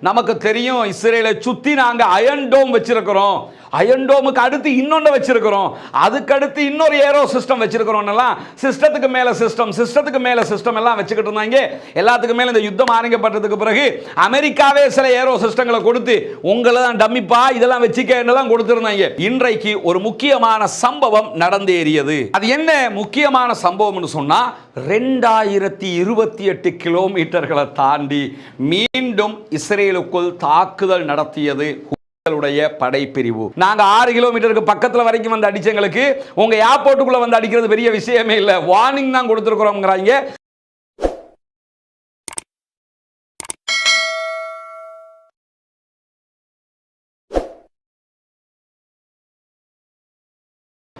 நமக்கு தெரியும் இஸ்ரேலை சுத்தி நாங்க அயன் டோம் வச்சிருக்கிறோம். அயன் டோமுக்கு அடுத்து இன்னொன்று வச்சிருக்கிறோம். அதுக்கு அடுத்து இன்னொரு ஏரோ சிஸ்டம் வச்சிருக்கிறோம்லாம் சிஸ்டத்துக்கு மேல சிஸ்டம் சிஸ்டத்துக்கு மேல சிஸ்டம் எல்லாம் வச்சுக்கிட்டு இருந்தாங்க. எல்லாத்துக்கும் மேலே இந்த யுத்தம் ஆரம்பிக்கப்பட்டதுக்கு பிறகு அமெரிக்காவே சில ஏரோ சிஸ்டங்களை கொடுத்து உங்களை தான் டம்மிப்பா இதெல்லாம் வச்சுக்கலாம் கொடுத்துருந்தாங்க. இன்றைக்கு ஒரு முக்கியமான சம்பவம் நடந்தேறியது. அது என்ன முக்கியமான சம்பவம்னு சொன்னா ரெண்டாயிரத்தி இருபத்தி எட்டு கிலோமீட்டர்களை தாண்டி மீண்டும் இஸ்ரேல் இஸ்ரேலுக்குள் தாக்குதல் நடத்தியது உங்களுடைய படைப்பிரிவு. நாங்க ஆறு கிலோமீட்டருக்கு பக்கத்துல வரைக்கும் வந்து அடிச்சவங்களுக்கு உங்க ஏர்போர்ட்டுக்குள்ள வந்து அடிக்கிறது பெரிய விஷயமே இல்லை. வார்னிங் தான் கொடுத்துருக்குறோங்கிறாங்க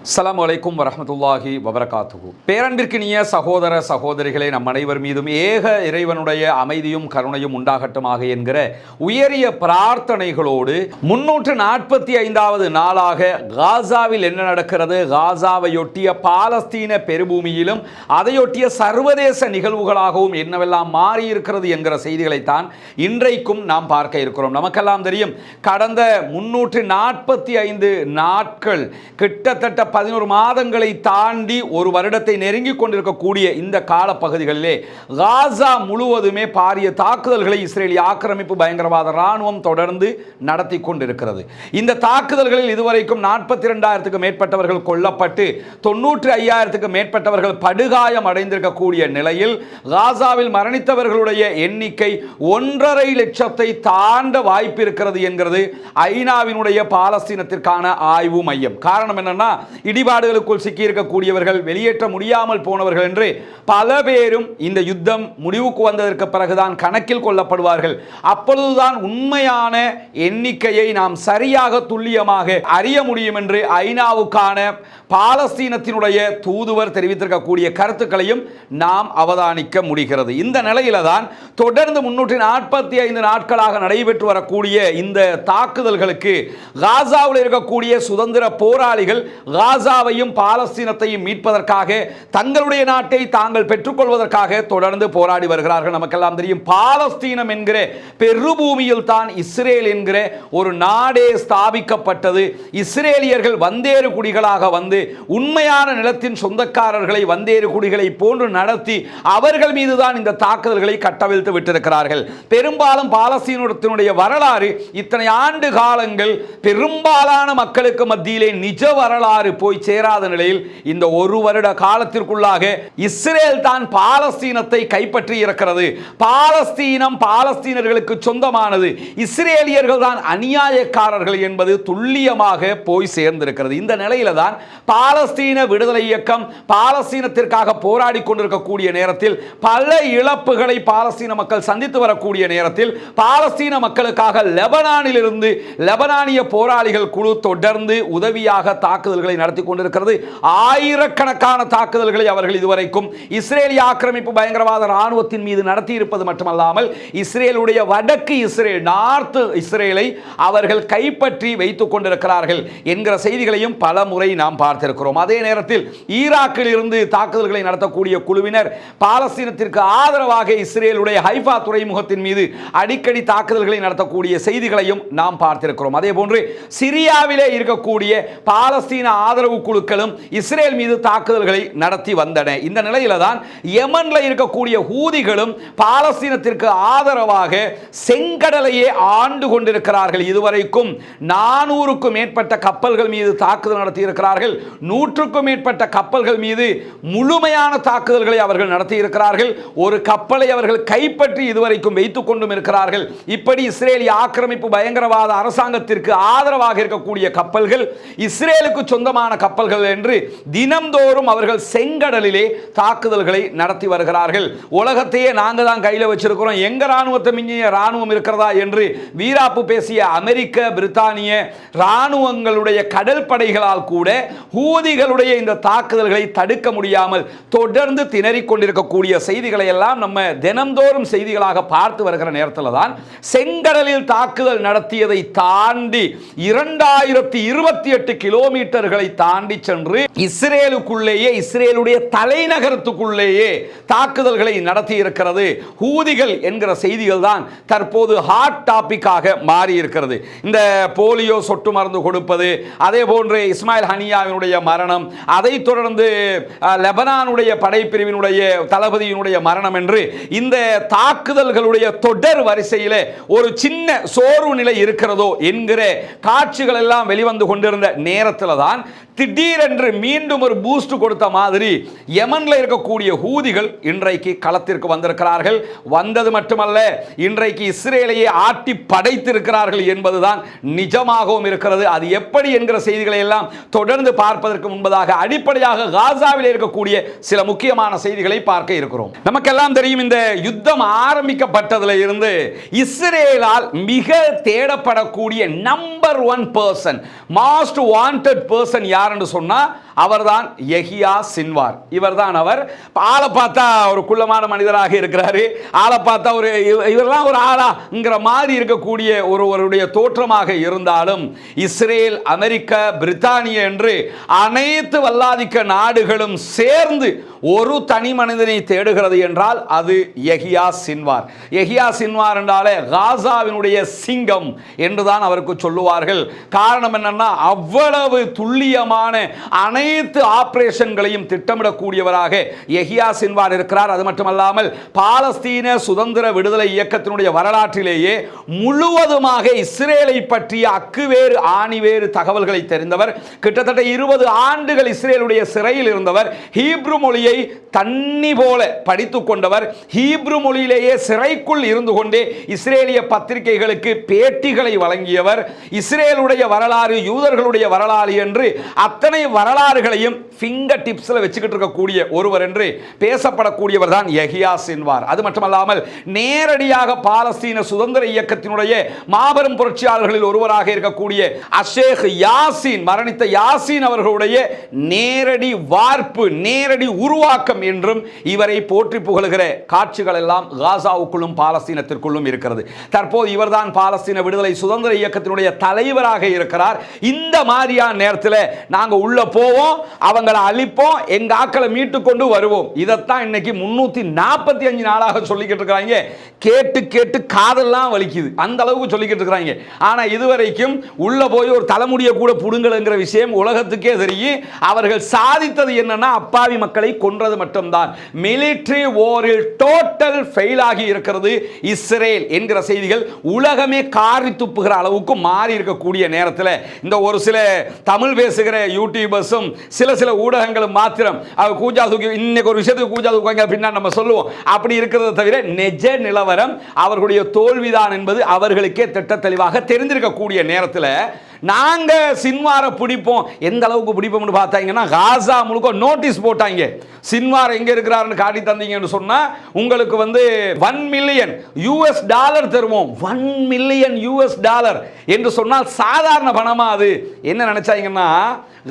அஸ்லாம் வலைக்கும் வரமத்துல்லாஹி வபரகாத்துகு பேரன்பிற்கினிய சகோதர சகோதரிகளே நம் அனைவர் மீதும் ஏக இறைவனுடைய அமைதியும் கருணையும் உண்டாகட்டுமாக என்கிற உயரிய பிரார்த்தனைகளோடு முன்னூற்று நாற்பத்தி ஐந்தாவது நாளாக காசாவில் என்ன நடக்கிறது? காசாவையொட்டிய பாலஸ்தீன பெருபூமியிலும் அதையொட்டிய சர்வதேச நிகழ்வுகளாகவும் என்னவெல்லாம் மாறியிருக்கிறது என்கிற செய்திகளைத்தான் இன்றைக்கும் நாம் பார்க்க இருக்கிறோம். நமக்கெல்லாம் தெரியும் கடந்த முன்னூற்று நாற்பத்தி ஐந்து நாட்கள் கிட்டத்தட்ட பதினோரு மாதங்களை தாண்டி ஒரு வருடத்தை நெருங்கி கொண்டிருக்கக்கூடிய இந்த காலப்பகுதிகளிலே காசா முழுவதுமே பாரிய தாக்குதல்களை இஸ்ரேலிய ஆக்கிரமிப்பு பயங்கரவாத ராணுவம் தொடர்ந்து நடத்தி கொண்டிருக்கிறது. இந்த தாக்குதல்களில் இதுவரைக்கும் நாற்பத்தி ரெண்டாயிரத்துக்கு மேற்பட்டவர்கள் கொல்லப்பட்டு தொண்ணூற்றி ஐயாயிரத்துக்கு மேற்பட்டவர்கள் படுகாயம் அடைந்திருக்கக்கூடிய நிலையில் காசாவில் மரணித்தவர்களுடைய எண்ணிக்கை ஒன்றரை லட்சத்தை தாண்ட வாய்ப்பு இருக்கிறது என்கிறது ஐநாவினுடைய பாலஸ்தீனத்திற்கான ஆய்வு மையம். காரணம் என்னன்னா இடிபாடுகளுக்குள் சிக்கியிருக்கக்கூடியவர்கள் வெளியேற்ற முடியாமல் போனவர்கள் என்று பல பேரும் இந்த யுத்தம் முடிவுக்கு வந்ததற்கு பிறகுதான் கணக்கில் கொள்ளப்படுவார்கள். அப்பொழுதுதான் உண்மையான எண்ணிக்கையை நாம் சரியாக துல்லியமாக அறிய முடியும் என்று ஐநாவுக்கான பாலஸ்தீனத்தினுடைய தூதுவர் தெரிவித்திருக்கக்கூடிய கருத்துக்களையும் நாம் அவதானிக்க முடிகிறது. இந்த நிலையில தான் தொடர்ந்து முன்னூற்றி நாற்பத்தி ஐந்து நாட்களாக நடைபெற்று வரக்கூடிய இந்த தாக்குதல்களுக்கு காசாவில் இருக்கக்கூடிய சுதந்திர போராளிகள் காசாவையும் பாலஸ்தீனத்தையும் மீட்பதற்காக தங்களுடைய நாட்டை தாங்கள் பெற்றுக்கொள்வதற்காக தொடர்ந்து போராடி வருகிறார்கள். நமக்கெல்லாம் தெரியும் பாலஸ்தீனம் என்கிற பெருபூமியில் தான் இஸ்ரேல் என்கிற ஒரு நாடே ஸ்தாபிக்கப்பட்டது. இஸ்ரேலியர்கள் வந்தேறு குடிகளாக வந்து உண்மையான நிலத்தின் சொந்தக்காரர்களை வந்தேறு குடிகளை போன்று நடத்தி அவர்கள் மீதுதான் இந்த தாக்குதல்களை கட்டவிழ்த்து விட்டிருக்கிறார்கள். பெரும்பாலும் பாலஸ்தீனத்தினுடைய வரலாறு இத்தனை ஆண்டு காலங்கள் பெரும்பாலான மக்களுக்கு மத்தியிலே நிஜ வரலாறு போய் சேராத நிலையில் இந்த ஒரு வருட காலத்திற்குள்ளாக இஸ்ரேல் தான் பாலஸ்தீனத்தை கைப்பற்றி இருக்கிறது. பாலஸ்தீனம் பாலஸ்தீனர்களுக்கு சொந்தமானது. இஸ்ரேலியர்கள் தான் அநியாயக்காரர்கள் என்பது துல்லியமாக போய் சேர்ந்திருக்கிறது. இந்த நிலையில தான் பாலஸ்தீன விடுதலை இயக்கம் பாலஸ்தீனத்திற்காக போராடி கொண்டிருக்கக்கூடிய நேரத்தில் பல இழப்புகளை பாலஸ்தீன மக்கள் சந்தித்து வரக்கூடிய நேரத்தில் பாலஸ்தீன மக்களுக்காக லெபனானில் இருந்து லெபனானிய போராளிகள் குழு தொடர்ந்து உதவியாக தாக்குதல்களை நடத்தி கொண்டிருக்கிறது ஆயிரக்கணக்கான தாக்குதல்களை அவர்கள் இதுவரைக்கும் இஸ்ரேலிய ஆக்கிரமிப்பு பயங்கரவாத ராணுவத்தின் மீது நடத்தி இருப்பது மட்டுமல்லாமல் இஸ்ரேலுடைய வடக்கு இஸ்ரேல் நார்த் இஸ்ரேலை அவர்கள் கைப்பற்றி வைத்துக் கொண்டிருக்கிறார்கள் என்கிற செய்திகளையும் பல முறை நாம் பார்த்திருக்கிறோம். அதே நேரத்தில் ஈராக்கில் இருந்து தாக்குதல்களை நடத்தக்கூடிய குழுவினர் பாலஸ்தீனத்திற்கு ஆதரவாக இஸ்ரேலுடைய ஹைஃபா துறைமுகத்தின் மீது அடிக்கடி தாக்குதல்களை நடத்தக்கூடிய செய்திகளையும் நாம் பார்த்திருக்கிறோம். அதே போன்று சிரியாவிலே இருக்கக்கூடிய பாலஸ்தீன ஆதரவு குழுக்களும் இஸ்ரேல் மீது தாக்குதல்களை நடத்தி வந்தன. இந்த நிலையில தான் யமன்ல இருக்கக்கூடிய ஹூதிகளும் பாலஸ்தீனத்திற்கு ஆதரவாக செங்கடலையே ஆண்டு கொண்டிருக்கிறார்கள். இதுவரைக்கும் நானூறுக்கும் மேற்பட்ட கப்பல்கள் மீது தாக்குதல் நடத்தி இருக்கிறார்கள் நூற்றுக்கும் மேற்பட்ட கப்பல்கள் மீது முழுமையான தாக்குதல்களை அவர்கள் நடத்தி இருக்கிறார்கள் ஒரு கப்பலை அவர்கள் கைப்பற்றி இதுவரைக்கும் வைத்துக் கொண்டும் இருக்கிறார்கள். இப்படி இஸ்ரேலிய ஆக்கிரமிப்பு பயங்கரவாத அரசாங்கத்திற்கு ஆதரவாக இருக்கக்கூடிய கப்பல்கள் இஸ்ரேலுக்கு சொந்தமான கப்பல்கள் என்று தினம்தோறும் அவர்கள் செங்கடலிலே தாக்குதல்களை நடத்தி வருகிறார்கள். உலகத்தையே நாங்கள் தான் கையில் வச்சிருக்கிறோம். எங்க ராணுவத்தை மிஞ்சிய ராணுவம் இருக்கிறதா என்று வீராப்பு பேசிய அமெரிக்க பிரித்தானிய ராணுவங்களுடைய கடல் படைகளால் கூட ஹூதிகளுடைய இந்த தாக்குதல்களை தடுக்க முடியாமல் தொடர்ந்து திணறிக் கொண்டிருக்கக்கூடிய செய்திகளை எல்லாம் நம்ம தினம்தோறும் செய்திகளாக பார்த்து வருகிற நேரத்தில் தான் செங்கடலில் தாக்குதல் நடத்தியதை தாண்டி இரண்டாயிரத்தி இருபத்தி எட்டு கிலோமீட்டர்களை தாண்டி சென்று இஸ்ரேலுக்குள்ளேயே இஸ்ரேலுடைய தலைநகரத்துக்குள்ளேயே தாக்குதல்களை நடத்தி இருக்கிறது ஹூதிகள் என்கிற செய்திகள் தான் தற்போது ஹாட் டாபிக்காக மாறி இருக்கிறது இந்த போலியோ சொட்டு மருந்து கொடுப்பது அதே போன்று இஸ்மாயில் ஹனியாவினுடைய மரணம் அதைத் தொடர்ந்து லெபனானுடைய படைப்பிரிவினுடைய தளபதியினுடைய மரணம் என்று இந்த தாக்குதல்களுடைய தொடர் வரிசையிலே ஒரு சின்ன சோர்வு நிலை இருக்கிறதோ என்கிற காட்சிகள் எல்லாம் வெளிவந்து கொண்டிருந்த நேரத்தில் தான் திடீரென்று மீண்டும் ஒரு பூஸ்ட் கொடுத்த மாதிரி யமனில் இருக்கக்கூடிய ஹூதிகள் இன்றைக்கு களத்திற்கு வந்திருக்கிறார்கள். வந்தது மட்டுமல்ல இன்றைக்கு இஸ்ரேலையே ஆட்டி படைத்திருக்கிறார்கள் என்பதுதான் நிஜமாகவும் இருக்கிறது. அது எப்படி என்கிற செய்திகளை எல்லாம் தொடர்ந்து பார்ப்பதற்கு முன்பதாக அடிப்படையாக காசாவில் இருக்கக்கூடிய சில முக்கியமான செய்திகளை பார்க்க இருக்கிறோம். நமக்கெல்லாம் தெரியும் இந்த யுத்தம் ஆரம்பிக்கப்பட்டதுல இருந்து இஸ்ரேலால் மிக தேடப்படக்கூடிய number one person most wanted person யார் யாருன்னு சொன்னால் அவர்தான் எஹியா சின்வார். இவர்தான் அவர். ஆளை பார்த்தா ஒரு குள்ளமான மனிதராக இருக்கிறாரு. ஆளை பார்த்தா ஒரு இவரெல்லாம் ஒரு ஆளாங்கிற மாதிரி இருக்கக்கூடிய ஒருவருடைய தோற்றமாக இருந்தாலும் இஸ்ரேல் அமெரிக்கா பிரித்தானியா என்று அனைத்து வல்லாதிக்க நாடுகளும் சேர்ந்து ஒரு தனி மனிதனை தேடுகிறது என்றால் அது எஹியா சின்வார். எஹியா சின்வார் என்றாலே காசாவினுடைய சிங்கம் என்றுதான் அவருக்கு சொல்லுவார்கள். காரணம் என்னன்னா அவ்வளவு துல்லியமான அனை அனைத்து ஆபரேஷன்களையும் திட்டமிடக்கூடியவராக எஹியா சின்வார் இருக்கிறார். அது மட்டுமல்லாமல் பாலஸ்தீன சுதந்திர விடுதலை இயக்கத்தினுடைய வரலாற்றிலேயே முழுவதுமாக இஸ்ரேலை பற்றிய அக்குவேறு ஆணிவேறு தகவல்களை தெரிந்தவர் கிட்டத்தட்ட இருபது ஆண்டுகள் இஸ்ரேலுடைய சிறையில் இருந்தவர் ஹீப்ரு மொழியை தண்ணி போல படித்துக் கொண்டவர் ஹீப்ரு மொழியிலேயே சிறைக்குள் இருந்து கொண்டே இஸ்ரேலிய பத்திரிகைகளுக்கு பேட்டிகளை வழங்கியவர் இஸ்ரேலுடைய வரலாறு யூதர்களுடைய வரலாறு என்று அத்தனை வரலாறு வரலாறுகளையும் ஃபிங்கர் டிப்ஸில் வச்சுக்கிட்டு இருக்கக்கூடிய ஒருவர் என்று பேசப்படக்கூடியவர் தான் யஹியா சின்வார். அது மட்டுமல்லாமல் நேரடியாக பாலஸ்தீன சுதந்திர இயக்கத்தினுடைய மாபெரும் புரட்சியாளர்களில் ஒருவராக இருக்கக்கூடிய அஷேக் யாசின் மரணித்த யாசின் அவர்களுடைய நேரடி வார்ப்பு நேரடி உருவாக்கம் என்றும் இவரை போற்றி புகழுகிற காட்சிகள் எல்லாம் காசாவுக்குள்ளும் பாலஸ்தீனத்திற்குள்ளும் இருக்கிறது. தற்போது இவர்தான் பாலஸ்தீன விடுதலை சுதந்திர இயக்கத்தினுடைய தலைவராக இருக்கிறார். இந்த மாதிரியான நேரத்தில் நாங்கள் உள்ள போவோம். அவங்களை அழிப்போம் எங்க ஆக்களை மீட்டு கொண்டு வருவோம். இதைத்தான் இன்னைக்கு முன்னூத்தி நாற்பத்தி அஞ்சு நாளாக சொல்லிக்கிட்டு இருக்கிறாங்க. கேட்டு கேட்டு காதெல்லாம் வலிக்குது. அந்த அளவுக்கு சொல்லிக்கிட்டு இருக்கிறாங்க. ஆனா இதுவரைக்கும் உள்ள போய் ஒரு தலைமுடியை கூட புடுங்கலுங்கிற விஷயம் உலகத்துக்கே தெரியும். அவர்கள் சாதித்தது என்னன்னா அப்பாவி மக்களை கொன்றது மட்டும்தான். மிலிட்டரி ஓரில் டோட்டல் ஃபெயில் ஆகி இருக்கிறது இஸ்ரேல் என்கிற செய்திகள் உலகமே காரி துப்புகிற அளவுக்கு மாறி இருக்கக்கூடிய நேரத்தில் இந்த ஒரு சில தமிழ் பேசுகிற யூடியூபர்ஸும் சில சில ஊடகங்கள் மாத்திரம். கூஜா தூக்கி இன்னைக்கு ஒரு விஷயத்துக்கு கூஜா தூக்குவாங்க அப்படின்னா நம்ம சொல்லுவோம். அப்படி இருக்கிறத தவிர நிஜ நிலவரம் அவர்களுடைய தோல்விதான் என்பது அவர்களுக்கே திட்ட தெளிவாக தெரிந்திருக்கக்கூடிய நேரத்தில் நாங்கள் சின்வாரை பிடிப்போம். எந்த அளவுக்கு பிடிப்போம்னு பார்த்தாங்கன்னா காசா முழுக்க நோட்டீஸ் போட்டாங்க. சின்வார் எங்கே இருக்கிறாருன்னு காட்டி தந்தீங்கன்னு சொன்னால் உங்களுக்கு வந்து ஒன் மில்லியன் யூஎஸ் டாலர் தருவோம். ஒன் மில்லியன் யூஎஸ் டாலர் என்று சொன்னால் சாதாரண பணமாக அது. என்ன நினச்சாங்கன்னா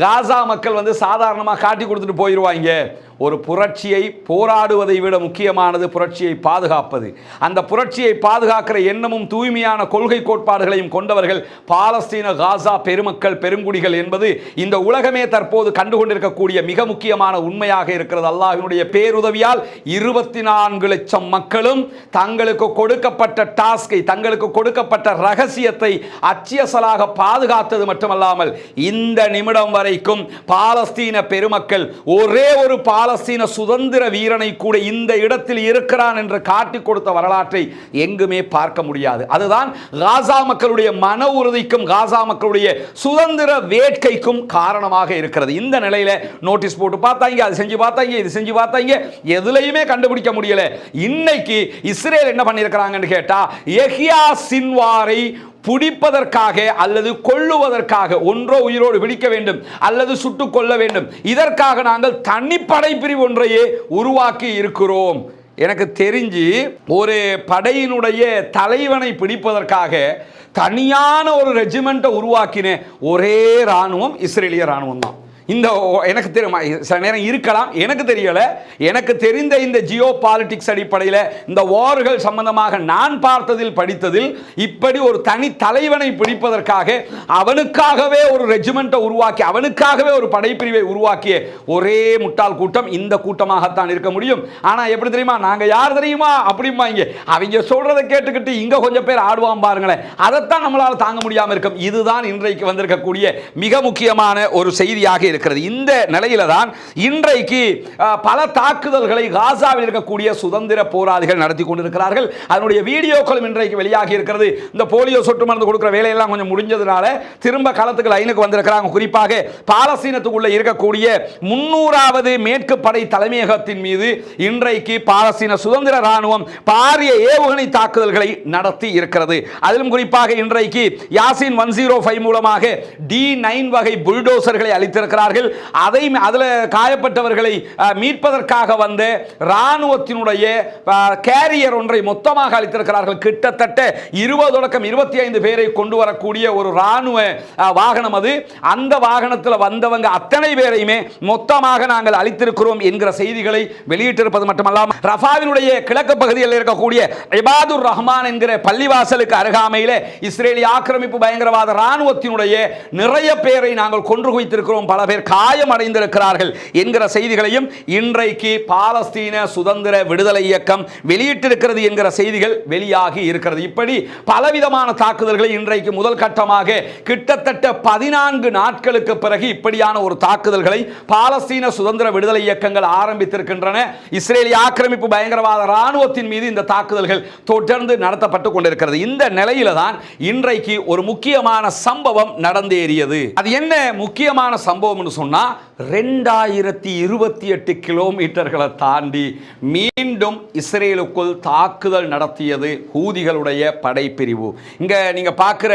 காசா மக்கள் வந்து சாதாரணமாக காட்டி கொடுத்துட்டு போயிடுவாங்க ஒரு புரட்சியை போராடுவதை விட முக்கியமானது புரட்சியை பாதுகாப்பது. அந்த புரட்சியை பாதுகாக்கிற எண்ணமும் தூய்மையான கொள்கை கோட்பாடுகளையும் கொண்டவர்கள் பாலஸ்தீன காசா பெருமக்கள் பெருங்குடிகள் என்பது இந்த உலகமே தற்போது கண்டுகொண்டிருக்கக்கூடிய மிக முக்கியமான உண்மையாக இருக்கிறது. அல்லாஹினுடைய பேருதவியால் இருபத்தி நான்கு லட்சம் மக்களும் தங்களுக்கு கொடுக்கப்பட்ட டாஸ்கை தங்களுக்கு கொடுக்கப்பட்ட ரகசியத்தை அச்சியசலாக பாதுகாத்தது மட்டுமல்லாமல் இந்த நிமிடம் வரைக்கும் பாலஸ்தீன பெருமக்கள் ஒரே ஒரு பா பாலஸ்தீன சுதந்திர வீரனை கூட இந்த இடத்தில் இருக்கிறான் என்று காட்டிக் கொடுத்த வரலாற்றை எங்குமே பார்க்க முடியாது. அதுதான் காசா மக்களுடைய மன உறுதிக்கும் காசா மக்களுடைய சுதந்திர வேட்கைக்கும் காரணமாக இருக்கிறது. இந்த நிலையில நோட்டீஸ் போட்டு பார்த்தாங்க அது செஞ்சு பார்த்தாங்க இது செஞ்சு பார்த்தாங்க எதுலையுமே கண்டுபிடிக்க முடியல. இன்னைக்கு இஸ்ரேல் என்ன பண்ணியிருக்கிறாங்கன்னு கேட்டா எஹியா சின்வாரை பிடிப்பதற்காக அல்லது கொள்ளுவதற்காக ஒன்றோ உயிரோடு விழிக்க வேண்டும் அல்லது சுட்டுக் கொள்ள வேண்டும். இதற்காக நாங்கள் தனிப்படை பிரிவு ஒன்றையே உருவாக்கி இருக்கிறோம். எனக்கு தெரிஞ்சு ஒரு படையினுடைய தலைவனை பிடிப்பதற்காக தனியான ஒரு ரெஜிமெண்ட்டை உருவாக்கின ஒரே இராணுவம் இஸ்ரேலிய இராணுவம் தான் இந்த ஓ- எனக்கு தெரியுமா சில நேரம் இருக்கலாம். எனக்கு தெரியல. எனக்கு தெரிந்த இந்த ஜியோ பாலிட்டிக்ஸ் அடிப்படையில் இந்த வார்கள் சம்பந்தமாக நான் பார்த்ததில் படித்ததில் இப்படி ஒரு தனி தலைவனை பிடிப்பதற்காக அவனுக்காகவே ஒரு ரெஜிமெண்ட்டை உருவாக்கி அவனுக்காகவே ஒரு படைப்பிரிவை உருவாக்கிய ஒரே முட்டாள் கூட்டம் இந்த கூட்டமாகத்தான் இருக்க முடியும். ஆனால் எப்படி தெரியுமா? நாங்கள் யார் தெரியுமா? அப்படிம்பாங்க. அவங்க சொல்றதை கேட்டுக்கிட்டு இங்கே கொஞ்சம் பேர் ஆடுவான் பாருங்களேன். அதைத்தான் நம்மளால் தாங்க முடியாமல் இருக்கும். இதுதான் இன்றைக்கு வந்திருக்கக்கூடிய மிக முக்கியமான ஒரு செய்தியாக இருக்கிறது. இந்த நிலையில தான் இன்றைக்கு பல தாக்குதல்களை காசாவில் இருக்கக்கூடிய சுதந்திர போராளிகள் நடத்தி கொண்டிருக்கிறார்கள். அதனுடைய வீடியோக்களும் இன்றைக்கு வெளியாகி இருக்கிறது. இந்த போலியோ சொட்டு மருந்து கொடுக்குற வேலையெல்லாம் கொஞ்சம் முடிஞ்சதுனால திரும்ப களத்துக்கு லைனுக்கு வந்திருக்கிறாங்க. குறிப்பாக பாலஸ்தீனத்துக்குள்ள இருக்கக்கூடிய முன்னூறாவது மேற்கு படை தலைமையகத்தின் மீது இன்றைக்கு பாலஸ்தீன சுதந்திர ராணுவம் பாரிய ஏவுகணை தாக்குதல்களை நடத்தி இருக்கிறது. அதிலும் குறிப்பாக இன்றைக்கு யாசின் ஒன் ஜீரோ ஃபைவ் மூலமாக டி நைன் வகை புல்டோசர்களை அளித்திருக்கிறார் வந்தார்கள் அதை அதில் காயப்பட்டவர்களை மீட்பதற்காக வந்த இராணுவத்தினுடைய கேரியர் ஒன்றை மொத்தமாக அளித்திருக்கிறார்கள். கிட்டத்தட்ட இருபது தொடக்கம் இருபத்தி ஐந்து பேரை கொண்டு வரக்கூடிய ஒரு இராணுவ வாகனம் அது. அந்த வாகனத்தில் வந்தவங்க அத்தனை பேரையுமே மொத்தமாக நாங்கள் அளித்திருக்கிறோம் என்கிற செய்திகளை வெளியிட்டிருப்பது மட்டுமல்லாமல் ரஃபாவினுடைய கிழக்கு பகுதியில் இருக்கக்கூடிய இபாதுர் ரஹ்மான் என்கிற பள்ளிவாசலுக்கு அருகாமையில் இஸ்ரேலிய ஆக்கிரமிப்பு பயங்கரவாத இராணுவத்தினுடைய நிறைய பேரை நாங்கள் கொன்று குவித்திருக்கிறோம் பல பேர். காயம் அடைந்திருக்கிறார்கள் என்கிற செய்திகளையும் இன்றைக்கு பாலஸ்தீன சுதந்திர விடுதலை இயக்கம் வெளியிட்டிருக்கிறது என்கிற செய்திகள் வெளியாகி இருக்கிறது. இப்படி பலவிதமான தாக்குதல்களை இன்றைக்கு முதல் கட்டமாக கிட்டத்தட்ட பதினான்கு நாட்களுக்கு பிறகு இப்படியான ஒரு தாக்குதல்களை பாலஸ்தீன சுதந்திர விடுதலை இயக்கங்கள் ஆரம்பித்திருக்கின்றன. இஸ்ரேலிய ஆக்கிரமிப்பு பயங்கரவாத ராணுவத்தின் மீது இந்த தாக்குதல்கள் தொடர்ந்து நடத்தப்பட்டு கொண்டிருக்கிறது. இந்த நிலையில தான் இன்றைக்கு ஒரு முக்கியமான சம்பவம் நடந்தேறியது. அது என்ன முக்கியமான சம்பவம் சம்பவம்னு சொன்னால் ரெண்டாயிரத்தி இருபத்தி எட்டு கிலோமீட்டர்களை தாண்டி மீண்டும் இஸ்ரேலுக்குள் தாக்குதல் நடத்தியது ஹூதிகளுடைய படைப்பிரிவு. இங்கே நீங்கள் பார்க்குற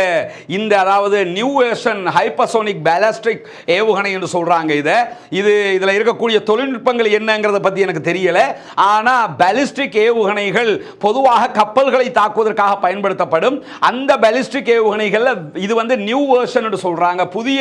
இந்த அதாவது நியூ வேர்ஷன் ஹைப்பசோனிக் பேலஸ்டிக் ஏவுகணை என்று சொல்கிறாங்க இதை. இது இதில் இருக்கக்கூடிய தொழில்நுட்பங்கள் என்னங்கிறத பற்றி எனக்கு தெரியலை. ஆனால் பேலிஸ்டிக் ஏவுகணைகள் பொதுவாக கப்பல்களை தாக்குவதற்காக பயன்படுத்தப்படும். அந்த பேலிஸ்டிக் ஏவுகணைகளில் இது வந்து நியூ வேர்ஷன் என்று சொல்கிறாங்க புதிய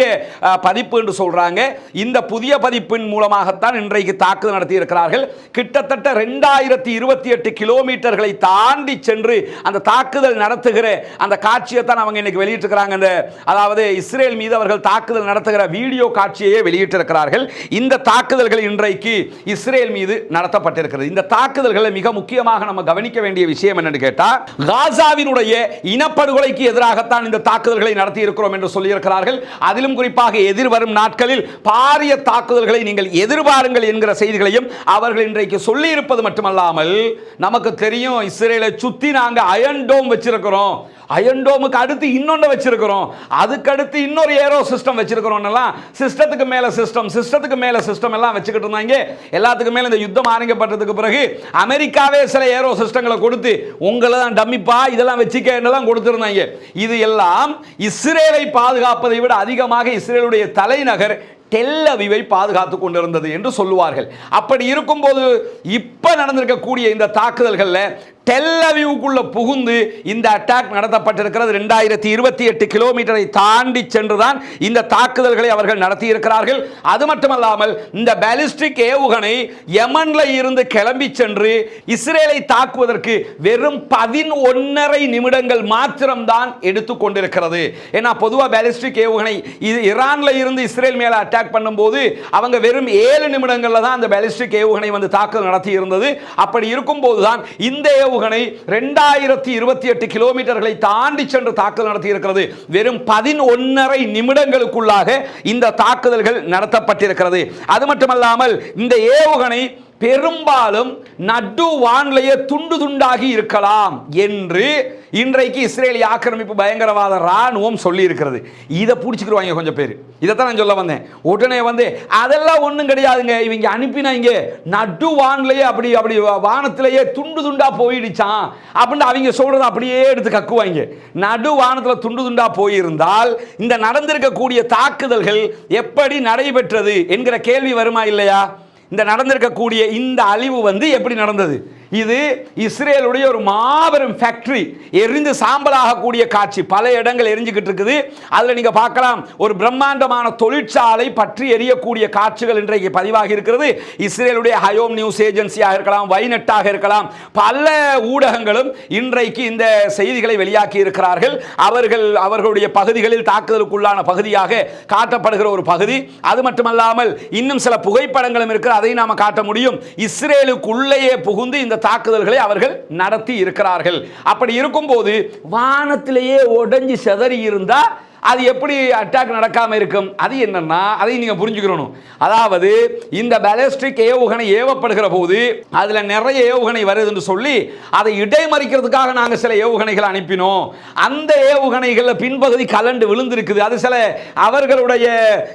பதிப்பு என்று சொல்கிறாங்க இந்த புதிய பதிப்பின் மூலமாகத்தான் இன்றைக்கு தாக்குதல் நடத்தியிருக்கிறார்கள். கிட்டத்தட்ட ரெண்டாயிரத்தி இருபத்தி எட்டு கிலோமீட்டர்களை தாண்டி சென்று அந்த தாக்குதல் நடத்துகிற அந்த காட்சியை தான் அவங்க இன்னைக்கு வெளியிட்டிருக்கிறாங்க. அந்த அதாவது இஸ்ரேல் மீது அவர்கள் தாக்குதல் நடத்துகிற வீடியோ காட்சியையே வெளியிட்டிருக்கிறார்கள். இந்த தாக்குதல்கள் இன்றைக்கு இஸ்ரேல் மீது நடத்தப்பட்டிருக்கிறது. இந்த தாக்குதல்களை மிக முக்கியமாக நம்ம கவனிக்க வேண்டிய விஷயம் என்னன்னு கேட்டால் காசாவினுடைய இனப்படுகொலைக்கு எதிராகத்தான் இந்த தாக்குதல்களை நடத்தி இருக்கிறோம் என்று சொல்லியிருக்கிறார்கள். அதிலும் குறிப்பாக எதிர்வரும் நாட்களில் பாரிய தாக்குதல்களை நீங்கள் எதிர்பாருங்கள் என்கிற செய்திகளையும் அவர்கள் இன்றைக்கு சொல்லி இருப்பது மட்டுமல்லாமல் நமக்கு தெரியும் இஸ்ரேலை சுத்தி நாங்க அயன் டோம் வச்சிருக்கிறோம். அயன் டோமுக்கு அடுத்து இன்னொன்று வச்சிருக்கிறோம். அதுக்கு அடுத்து இன்னொரு ஏரோ சிஸ்டம் வச்சிருக்கிறோன்னெல்லாம் சிஸ்டத்துக்கு மேல சிஸ்டம் சிஸ்டத்துக்கு மேல சிஸ்டம் எல்லாம் வச்சுக்கிட்டு இருந்தாங்க. எல்லாத்துக்கும் மேல இந்த யுத்தம் ஆரம்பிக்கப்பட்டதுக்கு பிறகு அமெரிக்காவே சில ஏரோ சிஸ்டங்களை கொடுத்து உங்களை தான் டம்மிப்பா இதெல்லாம் வச்சுக்கலாம் கொடுத்துருந்தாங்க. இது எல்லாம் இஸ்ரேலை பாதுகாப்பதை விட அதிகமாக இஸ்ரேலுடைய தலைநகர் டெல்லவிவை பாதுகாத்து கொண்டிருந்தது என்று சொல்லுவார்கள். அப்படி இருக்கும்போது இப்போ நடந்திருக்கக்கூடிய இந்த தாக்குதல்களில் டெல்லவியூக்குள்ள புகுந்து இந்த அட்டாக் நடத்தப்பட்டிருக்கிறது. ரெண்டாயிரத்தி இருபத்தி எட்டு கிலோமீட்டரை தாண்டி சென்றுதான் இந்த தாக்குதல்களை அவர்கள் நடத்தி இருக்கிறார்கள் அது மட்டுமல்லாமல் இந்த பாலிஸ்டிக் ஏவுகணை யமன்ல இருந்து கிளம்பி சென்று இஸ்ரேலை தாக்குவதற்கு வெறும் பதினொன்னரை நிமிடங்கள் மாத்திரம்தான் எடுத்து கொண்டிருக்கிறது. ஏன்னா பொதுவாக பாலிஸ்டிக் ஏவுகணை இது ஈரான்ல இருந்து இஸ்ரேல் மேல அட்டாக் பண்ணும்போது அவங்க வெறும் ஏழு நிமிடங்கள்ல தான் அந்த பாலிஸ்டிக் ஏவுகணை வந்து தாக்குதல் நடத்தி இருந்தது அப்படி இருக்கும்போது தான் இந்த ஏவுகணை ரெண்டாயிரத்தி இருபத்தி எட்டு கிலோமீட்டர்களை தாண்டி சென்று தாக்குதல் நடத்தியிருக்கிறது. வெறும் பதினொன்னரை நிமிடங்களுக்குள்ளாக இந்த தாக்குதல்கள் நடத்தப்பட்டிருக்கிறது. அது மட்டுமல்லாமல் இந்த ஏவுகணை பெரும்பாலும் நடு வான்லையே துண்டு துண்டாகி இருக்கலாம் என்று இன்றைக்கு இஸ்ரேலிய ஆக்கிரமிப்பு பயங்கரவாத ராணுவம் சொல்லி இருக்கிறது இதை பிடிச்சிக்கிடுவாங்க கொஞ்சம் பேர். இதைத்தான் நான் சொல்ல வந்தேன். உடனே வந்து அதெல்லாம் ஒன்றும் கிடையாதுங்க. இவங்க அனுப்பினாங்க நடு வான்லையே அப்படி அப்படி வானத்திலேயே துண்டு துண்டா போயிடுச்சான் அப்படின்னு அவங்க சொல்றதை அப்படியே எடுத்து கக்குவாங்க. நடு வானத்தில் துண்டு துண்டா போயிருந்தால் இந்த நடந்திருக்கக்கூடிய தாக்குதல்கள் எப்படி நடைபெற்றது என்கிற கேள்வி வருமா இல்லையா? இந்த நடந்திருக்கக்கூடிய இந்த அழிவு வந்து எப்படி நடந்தது? இது இஸ்ரேலுடைய ஒரு மாபெரும் ஃபேக்ட்ரி எரிந்து சாம்பலாகக்கூடிய காட்சி. பல இடங்கள் எரிஞ்சுக்கிட்டு இருக்குது. அதில் நீங்கள் பார்க்கலாம் ஒரு பிரம்மாண்டமான தொழிற்சாலை பற்றி எரியக்கூடிய காட்சிகள் இன்றைக்கு பதிவாகி இருக்கிறது. இஸ்ரேலுடைய ஹயோம் நியூஸ் ஏஜென்சியாக இருக்கலாம் வைநெட்டாக இருக்கலாம் பல ஊடகங்களும் இன்றைக்கு இந்த செய்திகளை வெளியாக்கி இருக்கிறார்கள். அவர்கள் அவர்களுடைய பகுதிகளில் தாக்குதலுக்குள்ளான பகுதியாக காட்டப்படுகிற ஒரு பகுதி. அது மட்டுமல்லாமல் இன்னும் சில புகைப்படங்களும் இருக்கிற அதை நாம் காட்ட முடியும். இஸ்ரேலுக்குள்ளேயே புகுந்து இந்த தாக்குதல்களை அவர்கள் நடத்தி இருக்கிறார்கள். அப்படி இருக்கும்போது வானத்திலேயே உடஞ்சி செதறி இருந்தால் அது எப்படி அட்டாக் நடக்காமல் இருக்கும்? அது என்னன்னா அதை நீங்கள் புரிஞ்சுக்கணும் அதாவது இந்த பேலஸ்டிக் ஏவுகணை ஏவப்படுகிற போது அதில் நிறைய ஏவுகணை வருதுன்னு சொல்லி அதை இடைமறிக்கிறதுக்காக நாங்கள் சில ஏவுகணைகளை அனுப்பினோம். அந்த ஏவுகணைகளில் பின்பகுதி கலண்டு விழுந்திருக்குது. அது சில அவர்களுடைய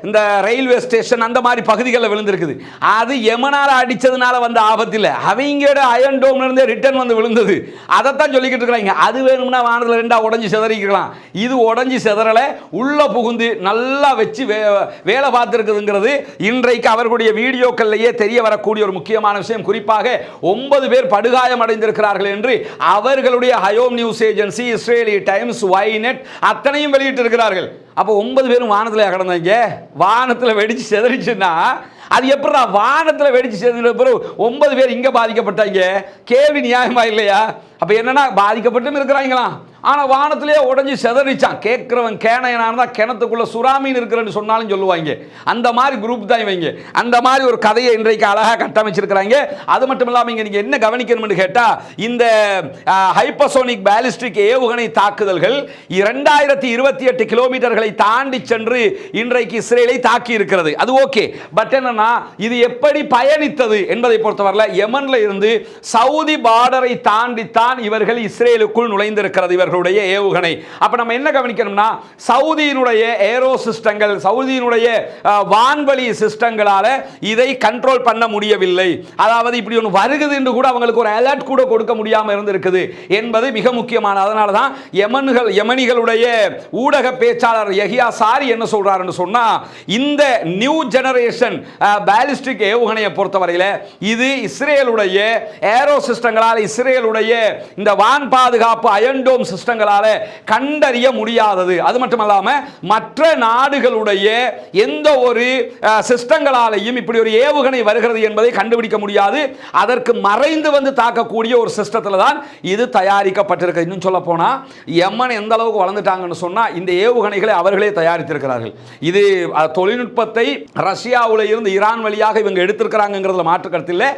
இந்த ரயில்வே ஸ்டேஷன் அந்த மாதிரி பகுதிகளில் விழுந்திருக்குது. அது எமனால் அடித்ததுனால வந்த ஆபத்து இல்லை அவங்களோட அயன் டோம்லேருந்தே ரிட்டர்ன் வந்து விழுந்தது. அதைத்தான் சொல்லிக்கிட்டு இருக்கிறாங்க. அது வேணும்னா வானத்தில் ரெண்டாக உடஞ்சி சிதறிக்கலாம் இது உடஞ்சி சிதறல. உள்ளே புகுந்து நல்லா வச்சு வே- வேலை பார்த்துருக்குதுங்கிறது இன்றைக்கு அவர்களுடைய வீடியோக்கள்லேயே தெரிய வரக்கூடிய ஒரு முக்கியமான விஷயம். குறிப்பாக ஒன்பது பேர் படுகாயம் அடைந்திருக்கிறார்கள் என்று அவர்களுடைய Hayom news agency Israeli Times Ynet அத்தனையும் வெளியிட்டிருக்கிறார்கள். அப்போ ஒன்பது பேரும் வானத்தில் கடந்தாங்க வானத்தில் வெடிச்சு செதறிச்சுன்னா அது எப்படிடா வானத்தில் வெடிச்சு சேர்ந்த பிறகு ஒன்பது பேர் இங்கே பாதிக்கப்பட்டாங்க? கேள்வி நியாயமா இல்லையா? அப்போ என்னன்னா பாதிக்கப்பட்டும் இருக்கிறாங்களாம். ஆனால் வானத்திலே உடஞ்சி செதறிச்சான் கேட்குறவன் கேனையனான தான் கிணத்துக்குள்ளே சுறாமீன் இருக்கிறன்னு சொன்னாலும் சொல்லுவாங்க. அந்த மாதிரி குரூப் தான் இவங்க. அந்த மாதிரி ஒரு கதையை இன்றைக்கு அழகாக கட்டமைச்சிருக்கிறாங்க. அது மட்டும் இல்லாமல் இங்கே நீங்கள் என்ன கவனிக்கணும்னு கேட்டால் இந்த ஹைப்பசோனிக் பேலிஸ்டிக் ஏவுகணை தாக்குதல்கள் இரண்டாயிரத்தி இருபத்தி எட்டு கிலோமீட்டர்களை தாண்டி சென்று இன்றைக்கு இஸ்ரேலை தாக்கி இருக்கிறது அது ஓகே பட் என்னன்னா இது எப்படி பயணித்தது என்பதை பொறுத்தவரையில் யமன்ல இருந்து சவுதி பார்டரை தாண்டித்தான் இவர்கள் இஸ்ரேலுக்குள் நுழைந்திருக்கிறது அவர்களுடைய ஏவுகணை. அப்போ நம்ம என்ன கவனிக்கணும்னா சவுதியினுடைய ஏரோ சிஸ்டங்கள் சவுதியினுடைய வான்வழி சிஸ்டங்களால் இதை கண்ட்ரோல் பண்ண முடியவில்லை. அதாவது இப்படி ஒன்று வருகுது என்று கூட அவங்களுக்கு ஒரு அலர்ட் கூட கொடுக்க முடியாமல் இருந்திருக்குது என்பது மிக முக்கியமான. அதனால தான் யமன்கள் யமனிகளுடைய ஊடக பேச்சாளர் யஹியா சாரி என்ன சொல்றாருன்னு சொன்னா இந்த நியூ ஜெனரேஷன் பேலிஸ்டிக் ஏவுகணையை பொறுத்தவரையில் இது இஸ்ரேலுடைய ஏரோ சிஸ்டங்களால் இஸ்ரேலுடைய இந்த வான் பாதுகாப்பு அயன்டோம் சிஸ்டம் கஷ்டங்களால கண்டறிய முடியாதது. அது மட்டுமல்லாம மற்ற நாடுகளுடைய எந்த ஒரு சிஸ்டங்களாலையும் இப்படி ஒரு ஏவுகணை வருகிறது என்பதை கண்டுபிடிக்க முடியாது. அதற்கு மறைந்து வந்து தாக்கக்கூடிய ஒரு சிஸ்டத்தில் தான் இது தயாரிக்கப்பட்டிருக்கு இன்னும் சொல்ல போனால் எம்மன் எந்த அளவுக்கு வளர்ந்துட்டாங்கன்னு சொன்னா இந்த ஏவுகணைகளை அவர்களே தயாரித்திருக்கிறார்கள். இது தொழில்நுட்பத்தை ரஷ்யாவில் இருந்து ஈரான் வழியாக இவங்க எடுத்திருக்கிறாங்கிறதுல மாற்று இல்லை.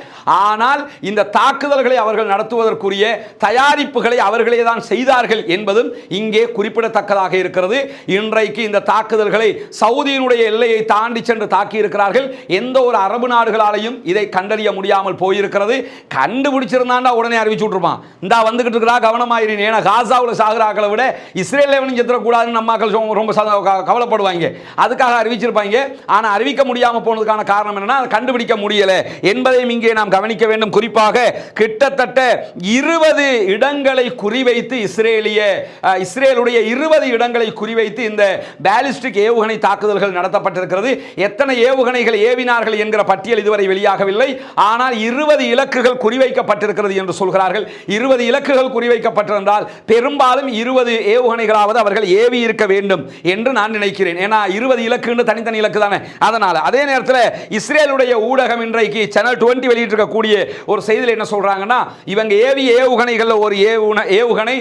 ஆனால் இந்த தாக்குதல்களை அவர்கள் நடத்துவதற்குரிய தயாரிப்புகளை அவர்களே தான் செய்தார்கள் என்பதும் இங்கே குறிப்பிடத்தக்கதாக இருக்கிறது. இன்றைக்கு இந்த தாக்குதல்களை சவுதியினுடைய எல்லையை தாண்டி சென்று தாக்கி இருக்கிறார்கள் எந்த ஒரு அரபு நாடுகளாலையும் இதை கண்டறிய முடியாமல் போயிருக்கிறது. கண்டுபிடிச்சிருந்தாண்டா உடனே அறிவிச்சு விட்டுருப்பான். இந்தா வந்துகிட்டு இருக்கிறா கவனமாயிரு ஏன்னா காசாவில் சாகுறாக்களை விட இஸ்ரேல் எவனும் செத்துடக்கூடாதுன்னு நம்ம மக்கள் ரொம்ப- கவலைப்படுவாங்க. அதுக்காக அறிவிச்சிருப்பாங்க. ஆனால் அறிவிக்க முடியாமல் போனதுக்கான காரணம் என்னன்னா கண்டுபிடிக்க முடியல. என்பதையும் இங்கே நாம் கவனிக்க வேண்டும். குறிப்பாக கிட்டத்தட்ட இருபது இடங்களை குறிவைத்து இஸ்ரேல் அஹ், இஸ்ரேலுடைய இருபது இடங்களை குறிவைத்து இந்த பேலிஸ்டிக் ஏவுகணை தாக்குதல்கள் நடத்தப்பட்டிருக்கிறது. எத்தனை ஏவுகணைகள் ஏவினார்கள் என்கிற பட்டியல் இதுவரை வெளியாகவில்லை. ஆனால் இருபது இலக்குகள் குறிவைக்கப்பட்டிருக்கிறது என்று சொல்கிறார்கள். இருபது இலக்குகள் குறிவைக்கப்பட்டிருந்தால் பெரும்பாலும் இருபது ஏவுகணைகளாவது அவர்கள் ஏவி இருக்க வேண்டும் என்று நான் நினைக்கிறேன். ஏன்னா இருபது இலக்குன்னு தனித்தனி இலக்கு தானே. அதனால் அதே நேரத்தில் இஸ்ரேலுடைய ஊடகம் இன்றைக்கு சேனல் டுவெண்ட்டி வெளியிட்டிருக்கக்கூடிய ஒரு செய்தியில் என்ன சொல்றாங்கன்னா இவங்க ஏவி ஏவுகணைகளில் ஒரு ஏவுகணை ஏவுகணை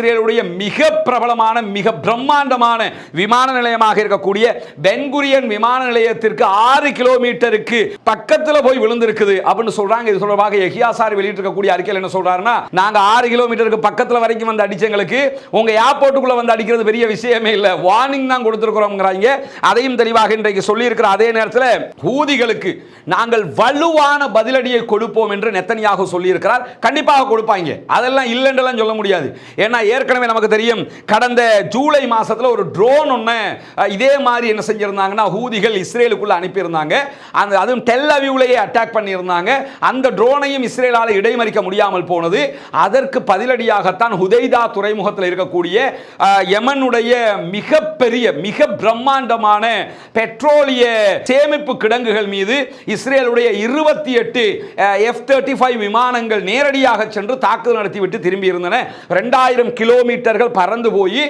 இஸ்ரேலுடைய மிக பிரபலமான மிக பிரம்மாண்டமான விமான நிலையமாக இருக்கக்கூடிய பென்குரியன் விமான நிலையத்திற்கு ஆறு கிலோமீட்டருக்கு பக்கத்தில் போய் விழுந்திருக்குது அப்படின்னு சொல்றாங்க. இது தொடர்பாக எஹியாசாரி வெளியிட்டிருக்கக்கூடிய அறிக்கையில் என்ன சொல்றாருன்னா நாங்க ஆறு கிலோமீட்டருக்கு பக்கத்தில் வரைக்கும் வந்து அடிச்சவங்களுக்கு உங்க ஏர்போர்ட்டுக்குள்ள வந்து அடிக்கிறது பெரிய விஷயமே இல்லை. வார்னிங் தான் கொடுத்துருக்கிறோம்ங்கிறாங்க. அதையும் தெளிவாக இன்றைக்கு சொல்லியிருக்கிற அதே நேரத்தில் ஊதிகளுக்கு நாங்கள் வலுவான பதிலடியை கொடுப்போம் என்று நெத்தனியாக சொல்லியிருக்கிறார். கண்டிப்பாக கொடுப்பாங்க. அதெல்லாம் இல்லைன்றெல்லாம் சொல்ல முடியாது. ஏன்னா ஏற்கனவே நமக்கு தெரியும் கடந்த ஜூலை மாசத்துல ஒரு ட்ரோன் ஒன்று இதே மாதிரி என்ன செஞ்சிருந்தாங்கன்னா ஹூதிகள் இஸ்ரேலுக்குள்ள அனுப்பியிருந்தாங்க. அந்த அதுவும் டெல் அவிவ்லேயே அட்டாக் பண்ணியிருந்தாங்க. அந்த ட்ரோனையும் இஸ்ரேலால் இடைமறிக்க முடியாமல் போனது. அதற்கு பதிலடியாகத்தான் ஹுதைதா துறைமுகத்தில் இருக்கக்கூடிய எமனுடைய யமனுடைய மிக மிகப்பெரிய மிக பிரம்மாண்டமான பெட்ரோலிய சேமிப்பு கிடங்குகள் மீது இஸ்ரேலுடைய இருபத்தி எட்டு எஃப் தேர்ட்டி ஃபைவ் விமானங்கள் நேரடியாக சென்று தாக்குதல் நடத்திவிட்டு திரும்பி இருந்தன ரெண்டாயிரம் கிலோமீட்டர்கள் பறந்து போய்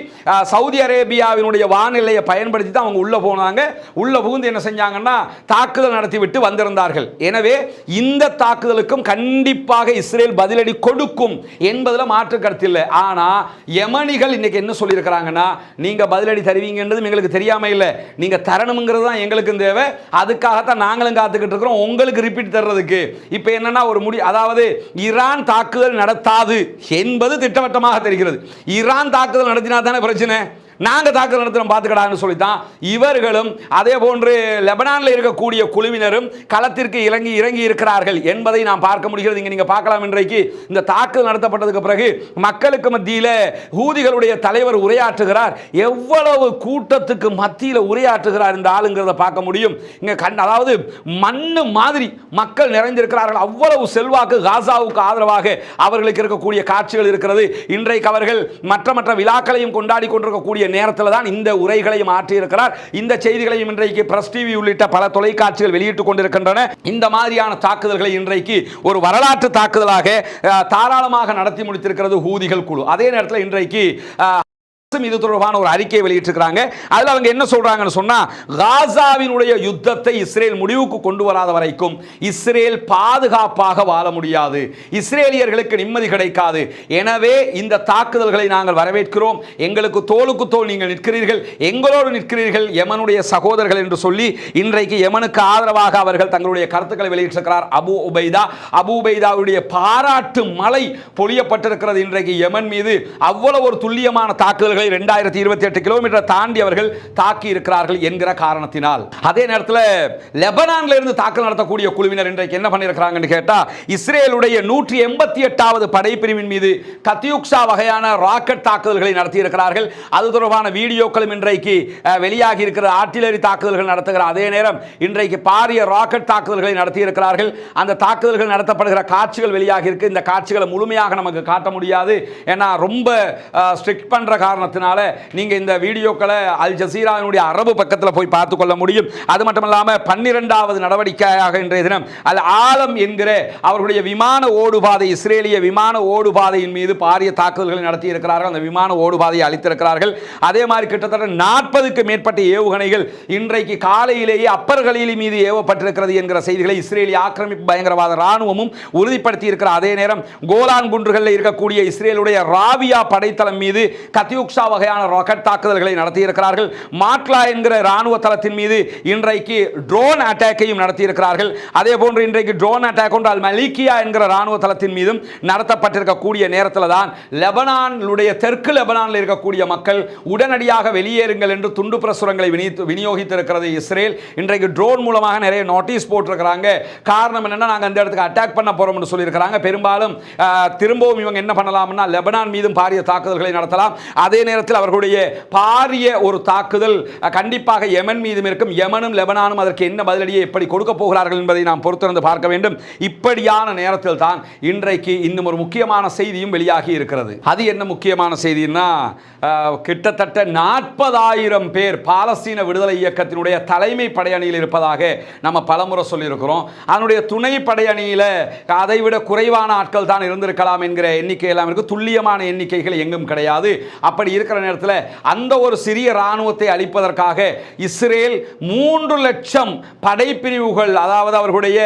சவுதி அரேபியாவினுடைய வானிலையை பயன்படுத்தி தான் அவங்க உள்ளே போனாங்க. உள்ளே புகுந்து என்ன செஞ்சாங்கன்னா தாக்குதல் நடத்திவிட்டு வந்திருந்தார்கள். எனவே இந்த தாக்குதலுக்கும் கண்டிப்பாக இஸ்ரேல் பதிலடி கொடுக்கும் என்பதில் மாற்று கருத்து இல்லை. ஆனால் யமனிகள் இன்னைக்கு என்ன சொல்லியிருக்கிறாங்கன்னா நீங்கள் பதிலடி தருவீங்கன்றது எங்களுக்கு தெரியாம இல்லை. நீங்கள் தரணுங்கிறது தான் எங்களுக்கும் தேவை. அதுக்காகத்தான் நாங்களும் காத்துக்கிட்டு இருக்கிறோம். உங்களுக்கு ரிப்பீட் தர்றதுக்கு. இப்போ என்னன்னா ஒரு முடி அதாவது ஈரான் தாக்குதல் நடத்தாது என்பது திட்டவட்டமாக தெரிகிறது. ஈரான் தாக்குதல் நடத்தினா தானே பிரச்சனை? நாங்கள் தாக்குதல் நடத்துகிறோம் பார்த்துக்கடான்னு சொல்லித்தான். இவர்களும் அதே போன்று லெபனானில் இருக்கக்கூடிய குழுவினரும் களத்திற்கு இறங்கி இறங்கி இருக்கிறார்கள் என்பதை நாம் பார்க்க முடிகிறது. இங்கே நீங்கள் பார்க்கலாம் இன்றைக்கு. இந்த தாக்குதல் நடத்தப்பட்டதுக்கு பிறகு மக்களுக்கு மத்தியில் ஹூதிகளுடைய தலைவர் உரையாற்றுகிறார். எவ்வளவு கூட்டத்துக்கு மத்தியில் உரையாற்றுகிறார் இந்த ஆளுங்கிறத பார்க்க முடியும். இங்கே கண் அதாவது மண்ணு மாதிரி மக்கள் நிறைந்திருக்கிறார்கள். அவ்வளவு செல்வாக்கு காசாவுக்கு ஆதரவாக அவர்களுக்கு இருக்கக்கூடிய காட்சிகள் இருக்கிறது. இன்றைக்கு அவர்கள் மற்ற மற்ற விழாக்களையும் கொண்டாடி கொண்டிருக்கக்கூடிய நேரத்தில் தான் இந்த உரைகளையும் ஆற்றியிருக்கிறார். இந்த செய்திகளையும் இன்றைக்கு பிரஸ் டிவி உள்ளிட்ட பல தொலைக்காட்சிகள் வெளியிட்டுக் கொண்டிருக்கின்றன. இந்த மாதிரியான தாக்குதல்களை இன்றைக்கு ஒரு வரலாற்று தாக்குதலாக அஹ், தாராளமாக நடத்தி முடித்திருக்கிறது ஹூதிகள் குழு. அதே நேரத்தில் இன்றைக்கு இது தொடர்பான ஒரு அறிக்கையை வெளியிட்டிருக்கிறாங்க. அதில் அவங்க என்ன சொல்றாங்கன்னு சொன்னா காசாவினுடைய யுத்தத்தை இஸ்ரேல் முடிவுக்கு கொண்டு வராத வரைக்கும் இஸ்ரேல் பாதுகாப்பாக வாழ முடியாது. இஸ்ரேலியர்களுக்கு நிம்மதி கிடைக்காது. எனவே இந்த தாக்குதல்களை நாங்கள் வரவேற்கிறோம். எங்களுக்கு தோலுக்கு தோல் நீங்கள் நிற்கிறீர்கள். எங்களோடு நிற்கிறீர்கள் யமனுடைய சகோதரர்கள் என்று சொல்லி இன்றைக்கு யமனுக்கு ஆதரவாக அவர்கள் தங்களுடைய கருத்துக்களை வெளியிட்டிருக்கிறார் அபு உபைதா. அபு உபைதாவுடைய பாராட்டு மலை பொழியப்பட்டிருக்கிறது இன்றைக்கு யமன் மீது. அவ்வளவு ஒரு துல்லியமான தாக்குதல்கள் ரெண்டாயிரத்தி இருபத்தி எட்டு கிலோமீட்டர் தாண்டி அவர்கள் தாக்கி இருக்கிறார்கள் என்கிற காரணத்தினால். அதே நேரத்தில் லெபனான்ல இருந்து தாக்கல் நடத்தக்கூடிய குழுவினர் இன்றைக்கு என்ன பண்ணியிருக்கிறாங்கன்னு கேட்டால் இஸ்ரேலுடைய நூற்றி எண்பத்தி எட்டாவது படைப்பிரிவின் மீது கத்தியுக்ஷா வகையான ராக்கெட் தாக்குதல்களை நடத்தியிருக்கிறார்கள். அது தொடர்பான வீடியோக்களும் இன்றைக்கு வெளியாகி இருக்கிற ஆர்டிலரி தாக்குதல்கள் நடத்துகிற அதே நேரம் இன்றைக்கு பாரிய ராக்கெட் தாக்குதல்களை நடத்தியிருக்கிறார்கள். அந்த தாக்குதல்கள் நடத்தப்படுகிற காட்சிகள் வெளியாகி இருக்கு இந்த காட்சிகளை முழுமையாக நமக்கு காட்ட முடியாது. ஏன்னா ரொம்ப ஸ்ட்ரிக்ட் பண்ற காரணத்தினால நீங்க இந்த வீடியோக்களை அல் ஜசீராவினுடைய அரபு பக்கத்தில் போய் பார்த்து கொள்ள முடியும். அது மட்டும் இல்லாமல் பன்னிரெண்டாவது நடவடிக்கையாக இன்றைய தினம் அல் ஆலம் என்கிற அவர்களுடைய விமான ஓடுபாதை இஸ்ரேலிய விமான ஓடுபாதையின் மீது பாரிய தாக்குதல்களை நடத்தி இருக்கிறார்கள் அந்த விமான ஓடுபாதையை அளித்திருக்கிறார்கள் அதே மாதிரி கிட்டத்தட்ட நாற்பதுக்கு மேற்பட்ட ஏவுகணைகள் இன்றைக்கு காலையிலேயே அப்பர் கலீலி மீது ஏவப்பட்டிருக்கிறது என்கிற செய்திகளை இஸ்ரேலிய ஆக்கிரமிப்பு பயங்கரவாத ராணுவமும் உறுதிப்படுத்தி இருக்கிற அதே நேரம் கோலான் குன்றுகளில் இருக்கக்கூடிய இஸ்ரேலுடைய ராவியா படைத்தளம் மீது கத்தியுக்ஷா வகையான ராக்கெட் தாக்குதல்களை நடத்தியிருக்கிறார்கள். மாட்லா என்கிற ராணுவ தளத்தின் மீது இன்றைக்கு ட்ரோன் அட்டாக்கையும் நடத்தியிருக்கிறார்கள். அதே போன்று இன்றைக்கு ட்ரோன் அட்டாக் கொண்டு அல் மலிக்கியா என்கிற ராணுவ தளத்தின் மீதும் நடத்தப்பட்டிருக்கக்கூடிய நேரத்தில் தான் லெபனானுடைய தெற்கு லெபனானில் இருக்கக்கூடிய மக்கள் உடனடியாக வெளியேறுங்கள் என்று துண்டு பிரசுரங்களை விநியோகித்திருக்கிறது இஸ்ரேல். இன்றைக்கு ட்ரோன் மூலமாக நிறைய நோட்டீஸ் போட்டிருக்கிறாங்க. காரணம் என்னென்னா நாங்கள் அந்த இடத்துக்கு அட்டாக் பண்ண போறோம் என்று சொல்லியிருக்கிறாங்க. பெரும்பாலும் திரும்பவும் இவங்க என்ன பண்ணலாம்னா லெபனான் மீதும் பாரிய தாக்குதல்களை நடத்தலாம். அதே நேரத்தில் அவர்களுடைய பாரிய ஒரு தாக்குதல் கண்டிப்பாக யமன் மீதும் இருக்கும். யமனும் லெபனானும் அதற்கு என்ன பதிலடியை எப்படி கொடுக்க போகிறார்கள் என்பதை நாம் பொறுத்திருந்து பார்க்க வேண்டும். இப்படியான நேரத்தில் தான் இன்றைக்கு இன்னும் ஒரு முக்கியமான செய்தியும் வெளியாகி இருக்கிறது. அது என்ன முக்கியமான செய்தின்னா கிட்டத்தட்ட நாற்பதாயிரம் பேர் பாலஸ்தீன விடுதலை இயக்கத்தினுடைய தலைமை படையணியில் இருப்பதாக நம்ம பலமுறை சொல்லியிருக்கிறோம். அதனுடைய துணை படையணியில் அதைவிட குறைவான ஆட்கள் தான் இருந்திருக்கலாம் என்கிற எண்ணிக்கை எல்லாம் இருக்கு. துல்லியமான எண்ணிக்கைகள் எங்கும் கிடையாது. அப்படி அப்படி இருக்கிற நேரத்தில் அந்த ஒரு சிறிய இராணுவத்தை அளிப்பதற்காக இஸ்ரேல் மூன்று லட்சம் படைப்பிரிவுகள் அதாவது அவர்களுடைய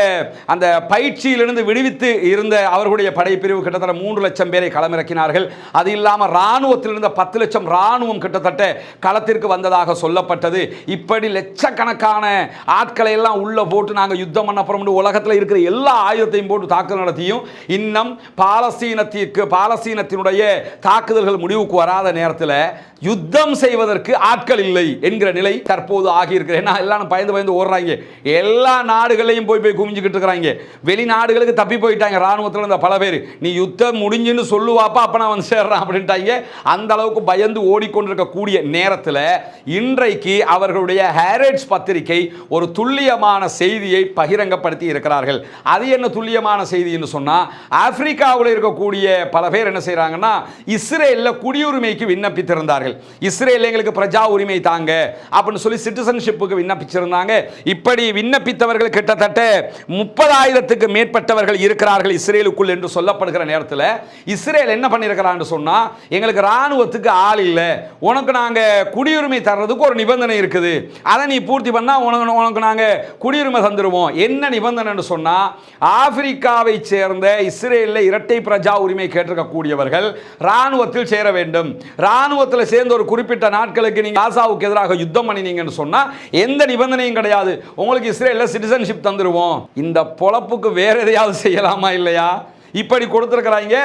அந்த பயிற்சியிலிருந்து விடுவித்து இருந்த அவர்களுடைய படைப்பிரிவு கிட்டத்தட்ட மூன்று லட்சம் பேரை களமிறக்கினார்கள். அது இல்லாமல் இராணுவத்தில் இருந்த பத்து லட்சம் இராணுவம் கிட்டத்தட்ட களத்திற்கு வந்ததாக சொல்லப்பட்டது. இப்படி லட்சக்கணக்கான ஆட்களை எல்லாம் உள்ளே போட்டு நாங்கள் யுத்தம் பண்ண போறோம் உலகத்தில் இருக்கிற எல்லா ஆயுதத்தையும் போட்டு தாக்குதல் நடத்தியும் இன்னும் பாலஸ்தீனத்திற்கு பாலஸ்தீனத்தினுடைய தாக்குதல்கள் முடிவுக்கு வராத நேரத்தில் யுத்தம் செய்வதற்கு ஆட்கள் இல்லை என்கிற நிலை தற்போது ஆகியிருக்கிறது. ஏன்னா எல்லாம் பயந்து பயந்து ஓடுறாங்க. எல்லா நாடுகளையும் போய் போய் குமிஞ்சுக்கிட்டு இருக்கிறாங்க. வெளிநாடுகளுக்கு தப்பி போயிட்டாங்க. இராணுவத்தில் இருந்த பல பேர். நீ யுத்தம் முடிஞ்சுன்னு சொல்லுவாப்பா அப்போ நான் வந்து சேர்றேன் அப்படின்ட்டாங்க. அந்த அளவுக்கு பயந்து ஓடிக்கொண்டிருக்கக்கூடிய நேரத்தில் இன்றைக்கு அவர்களுடைய ஹேரட்ஸ் பத்திரிகை ஒரு துல்லியமான செய்தியை பகிரங்கப்படுத்தி இருக்கிறார்கள். அது என்ன துல்லியமான செய்தின்னு சொன்னால் ஆப்பிரிக்காவில் இருக்கக்கூடிய பல பேர் என்ன செய்கிறாங்கன்னா இஸ்ரேலில் குடியுரிமைக்கு விண்ணப்பம் விண்ணப்பித்திருந்தார்கள். இஸ்ரேல் எங்களுக்கு பிரஜா உரிமை தாங்க அப்படின்னு சொல்லி சிட்டிசன்ஷிப்புக்கு விண்ணப்பிச்சிருந்தாங்க. இப்படி விண்ணப்பித்தவர்கள் கிட்டத்தட்ட முப்பதாயிரத்துக்கு மேற்பட்டவர்கள் இருக்கிறார்கள் இஸ்ரேலுக்குள் என்று சொல்லப்படுகிற நேரத்தில் இஸ்ரேல் என்ன பண்ணியிருக்கிறான்னு சொன்னா எங்களுக்கு ராணுவத்துக்கு ஆள் இல்லை. உனக்கு நாங்கள் குடியுரிமை தர்றதுக்கு ஒரு நிபந்தனை இருக்குது. அதை நீ பூர்த்தி பண்ணால் உனக்கு உனக்கு நாங்கள் குடியுரிமை தந்துடுவோம் என்ன நிபந்தனைன்னு சொன்னால் ஆப்பிரிக்காவை சேர்ந்த இஸ்ரேலில் இரட்டை பிரஜா உரிமை கேட்டிருக்கக்கூடியவர்கள் ராணுவத்தில் சேர வேண்டும். ராணுவத்தில் சேர்ந்த ஒரு குறிப்பிட்ட நாட்களுக்கு நீங்கள் காசாவுக்கு எதிராக யுத்தம் பண்ணினீங்கன்னு சொன்னால் எந்த நிபந்தனையும் கிடையாது. உங்களுக்கு இஸ்ரேலில் சிட்டிசன்ஷிப் தந்துடுவோம் இந்த பொழப்புக்கு வேறு எதையாவது செய்யலாமா இல்லையா? இப்படி கொடுத்துருக்கிறாங்க.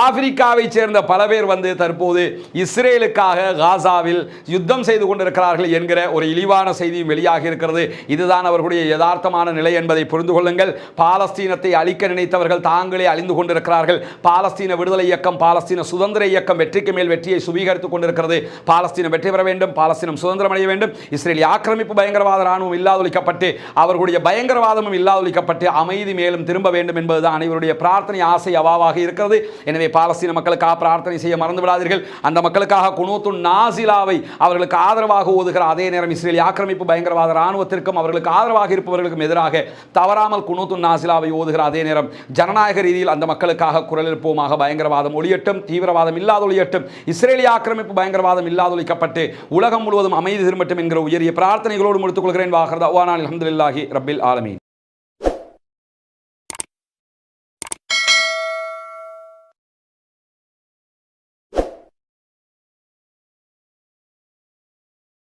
ஆப்பிரிக்காவை சேர்ந்த பல பேர் வந்து தற்போது இஸ்ரேலுக்காக காசாவில் யுத்தம் செய்து கொண்டிருக்கிறார்கள் என்கிற ஒரு இழிவான செய்தியும் வெளியாகி இருக்கிறது. இதுதான் அவர்களுடைய யதார்த்தமான நிலை என்பதை புரிந்து கொள்ளுங்கள். பாலஸ்தீனத்தை அழிக்க நினைத்தவர்கள் தாங்களே அழிந்து கொண்டிருக்கிறார்கள். பாலஸ்தீன விடுதலை இயக்கம் பாலஸ்தீன சுதந்திர இயக்கம் வெற்றிக்கு மேல் வெற்றியை சுவீகரித்துக் கொண்டிருக்கிறது. பாலஸ்தீனம் வெற்றி பெற வேண்டும் பாலஸ்தீனம் சுதந்திரம் அடைய வேண்டும். இஸ்ரேலிய ஆக்கிரமிப்பு பயங்கரவாத ராணுவம் இல்லாதொழிக்கப்பட்டு அவர்களுடைய பயங்கரவாதமும் இல்லாதொழிக்கப்பட்டு அமைதி மேலும் திரும்ப வேண்டும் என்பதுதான் அனைவருடைய பிரார்த்தனை. ஆசை அவாவாக இருக்கிறது. எனவே பாலஸ்தீன மக்களுக்காக பிரார்த்தனை செய்ய மறந்து விடாதீர்கள் அந்த மக்களுக்காக குனூத்து நாசிலாவை அவர்களுக்கு ஆதரவாக ஓதுகிற அதே நேரம் இஸ்ரேலிய ஆக்கிரமிப்பு பயங்கரவாத இராணுவத்திற்கும் அவர்களுக்கு ஆதரவாக இருப்பவர்களுக்கும் எதிராக தவறாமல் குனூத்து நாசிலாவை ஓதுகிற அதே நேரம் ஜனநாயக ரீதியில் அந்த மக்களுக்காக குரல் எழுப்போமாக பயங்கரவாதம் ஒளியட்டும் தீவிரவாதம் இல்லாத ஒளியட்டும் இஸ்ரேலிய ஆக்கிரமிப்பு பயங்கரவாதம் இல்லாதொழிக்கப்பட்டு உலகம் முழுவதும் அமைதி திரும்பட்டும் என்கிற உயரிய பிரார்த்தனைகளோடு முடித்துக் கொள்கிறேன் வாகர்தா வானான் அலமதுல்லாஹி ரபில் ஆலமீன்.